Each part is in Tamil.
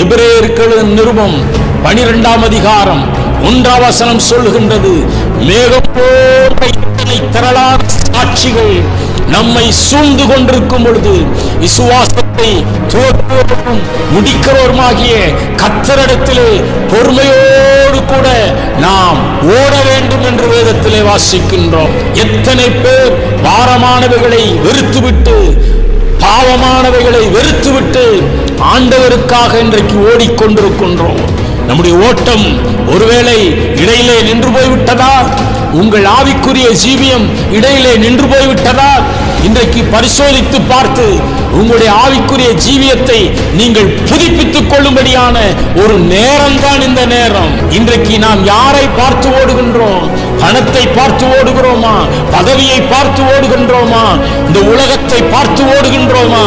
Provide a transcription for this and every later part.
எபிரேயர்கள் நிருபம் பனிரெண்டாம் அதிகாரம் ஒன்றாம் வசனம் சொல்லுகின்றது. மேகம் போன்ற இத்தனை திரளான சாட்சிகள் நம்மை சூழ்ந்து கொண்டிருக்கும் பொழுது விசுவாசத்தை துவக்குவரும் முடிக்கிறவருமாகிய கத்தரிடத்திலே பொறுமையோடு கூட நாம் ஓட வேண்டும் என்று வேதத்திலே வாசிக்கின்றோம். எத்தனை பேர் பாரமானவைகளை வெறுத்துவிட்டு பாவமானவைகளை வெறுத்துவிட்டு ஆண்டவருக்காக இன்றைக்கு ஓடிக்கொண்டிருக்கின்றோம். நம்முடைய ஓட்டம் ஒருவேளை இடையிலே நின்று போய்விட்டதா? உங்கள் ஆவிக்குரிய ஜீவியம் இடையிலே நின்று போய்விட்டதா? இன்றைக்கு பரிசோதித்து பார்த்து உங்களுடைய ஆவிக்குரிய ஜீவியத்தை நீங்கள் புதுப்பித்துக் கொள்ளும்படியான ஒரு நேரம் தான் இந்த நேரம். இன்றைக்கு நாம் யாரை பார்த்து ஓடுகின்றோம்? பணத்தை பார்த்து ஓடுகிறோமா? பதவியை பார்த்து ஓடுகின்றோமா? இந்த உலகத்தை பார்த்து ஓடுகின்றோமா?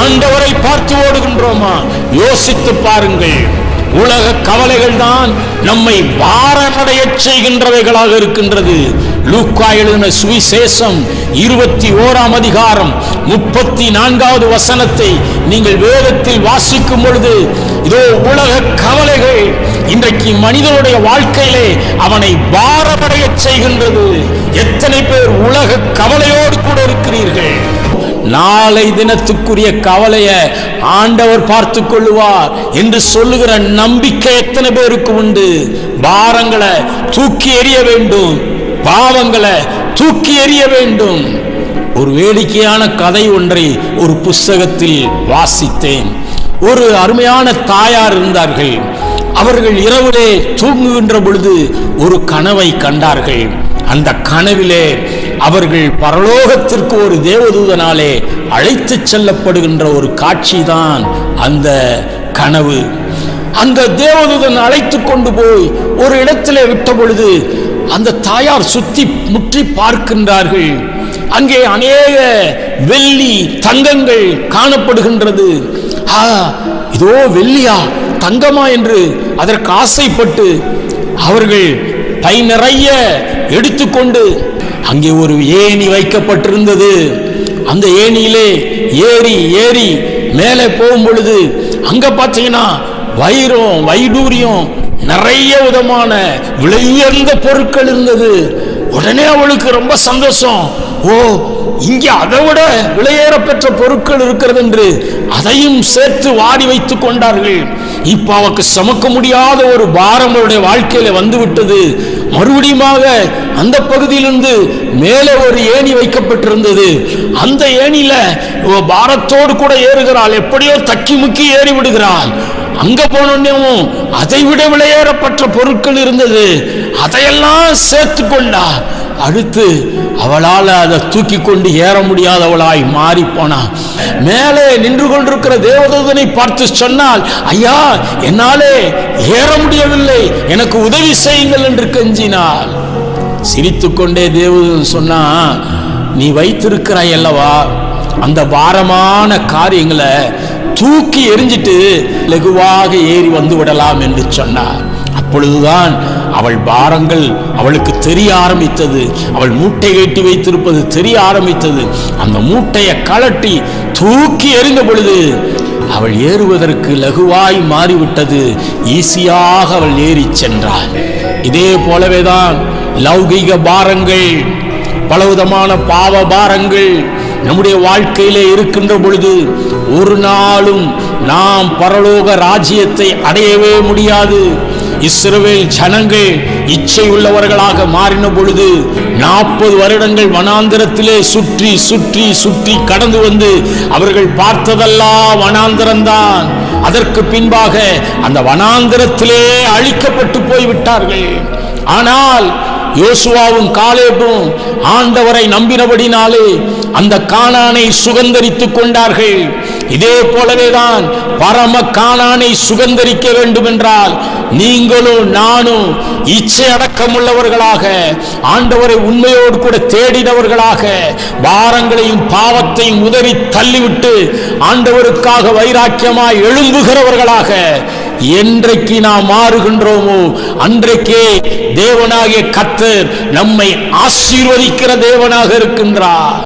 ஆண்டவரை பார்த்து ஓடுகின்றோமா யோசித்து பாருங்கள். உலக கவலைகள் தான் நம்மை வாரமடைய செய்கின்றவைகளாக இருக்கின்றது. லூக்கா எழுதின சுவிசேஷம் இருபத்தி ஓராம் அதிகாரம் முப்பத்தி நான்காவது வசனத்தை நீங்கள் வேதத்தில் வாசிக்கும் பொழுது இதோ உலக கவலைகள் இன்றைக்கு மனிதனுடைய வாழ்க்கையிலே அவனை பாரமடைய செய்கின்றது. எத்தனை பேர் உலக கவலையோடு கூட இருக்கிறீர்கள்? நாளை தினத்துக்குரிய கவலைய ஆண்டவர் பார்த்து கொள்ளுவார் என்று சொல்லுகிற நம்பிக்கை எத்தனை பேருக்கு உண்டு? பாரங்களை தூக்கி எறிய வேண்டும். பாவங்களை தூக்கி எறிய வேண்டும். ஒரு வேடிக்கையான கதை ஒன்றை ஒரு புஸ்தகத்தில் வாசித்தேன். ஒரு அருமையான தாயார் இருந்தார்கள். அவர்கள் இரவிலே தூங்குகின்ற பொழுது ஒரு கனவை கண்டார்கள். அந்த கனவிலே அவர்கள் பரலோகத்திற்கு ஒரு தேவதூதனாலே அழைத்து செல்லப்படுகின்ற ஒரு காட்சிதான் அந்த கனவு. அந்த தேவதூதன் அழைத்து கொண்டு போய் ஒரு இடத்திலே விட்ட பொழுது அந்த தாயார் சுத்தி முற்றி பார்க்கின்றார்கள். அங்கே அநேக வெள்ளி தங்கங்கள் காணப்படுகின்றது. ஆ இதோ வெள்ளியா தங்கமா என்று அதற்கு ஆசைப்பட்டு அவர்கள் பை நிறைய எடுத்துக்கொண்டு அங்கே ஒரு ஏணி வைக்கப்பட்டிருந்தது. அந்த ஏணியிலே ஏறி ஏறி மேலே போகும் பொழுது அங்க பார்த்தீங்கன்னா வைரம் வைடூரியம் நிறைய விதமான விலையுயர்ந்த பொருட்கள் இருந்தது. உடனே அவளுக்கு ரொம்ப சந்தோஷம். ஓ இங்கே அதை விட விலையேற பெற்ற பொருட்கள் இருக்கிறது என்று அதையும் சேர்த்து வாரி வைத்துக் கொண்டார்கள். இப்ப அவக்கு சமக்க முடியாத ஒரு பாரம் அவருடைய வாழ்க்கையில வந்து விட்டது மறுபடியுமாக அந்த பகுதியிலிருந்து மேலே ஒரு ஏணி வைக்கப்பட்டிருந்தது. அந்த ஏணியில பாரத்தோடு கூட ஏறுகிறாள். எப்படியோ தக்கி முக்கி ஏறி விடுகிறாள். அங்க போனோடனேவும் அதை விட விளையேறப்பட்ட பொருட்கள் இருந்தது. அதையெல்லாம் சேர்த்து கொண்டார். அடுத்து அவளால் அதை தூக்கி கொண்டு ஏற முடியாதவளாய் மாறி போனாள் மேலே நின்று கொண்டிருக்கிற தேவதூதனை பார்த்து சொன்னால் ஐயா என்னாலே ஏற முடியவில்லை. எனக்கு உதவி செய்யுங்கள் என்று கெஞ்சினாள். சிரித்துக்கொண்டே தேவதூதன் சொன்னா நீ வைத்திருக்கிறாய் அல்லவா? அந்த பாரமான காரியங்களை தூக்கி எரிஞ்சிட்டு லகுவாக ஏறி வந்து விடலாம் என்று சொன்னார். அப்பொழுதுதான் அவள் பாரங்கள் அவளுக்கு தெரிய ஆரம்பித்தது. அவள் மூட்டை கட்டி வைத்திருப்பது தெரிய ஆரம்பித்தது. அந்த மூட்டையை கலட்டி தூக்கி எறிந்த பொழுது அவள் ஏறுவதற்கு லகுவாய் மாறிவிட்டது. ஈஸியாக அவள் ஏறி சென்றாள். இதே போலவேதான் லௌகிக பாரங்கள் பலவிதமான பாவ பாரங்கள் நம்முடைய வாழ்க்கையிலே இருக்கின்ற பொழுது ஒரு நாளும் நாம் பரலோக ராஜ்யத்தை அடையவே முடியாது. இஸ்ரவேல் ஜனங்கள் இச்சை உள்ளவர்களாக மாறின பொழுது நாற்பது வருடங்கள் வனாந்திரத்திலே சுற்றி சுற்றி சுற்றி கடந்து வந்து அவர்கள் பார்த்ததெல்லாம் வனாந்திரம்தான். அதற்கு பின்பாக அந்த வனாந்திரத்திலே அழிக்கப்பட்டு போய்விட்டார்கள். ஆனால் யோசுவாவும் காலேபும் ஆண்டவரை நம்பினபடினாலே அந்த காணானை சுகந்தரித்துக் கொண்டார்கள். இதே போலவேதான் பரம காணானை சுகந்தரிக்க வேண்டும் என்றால் நீங்களும் நானும் இச்சை அடக்கமுள்ளவர்களாக ஆண்டவரை உண்மையோடு கூட தேடினவர்களாக பாரங்களையும் பாவத்தையும் உதறி தள்ளிவிட்டு ஆண்டவருக்காக வைராக்கியமாய் எழும்புகிறவர்களாக என்றைக்கு நாம் மாறுகின்றோமோ அன்றைக்கே தேவனாகிய கத்தர் நம்மை ஆசீர்வதிக்கிற தேவனாக இருக்கின்றார்.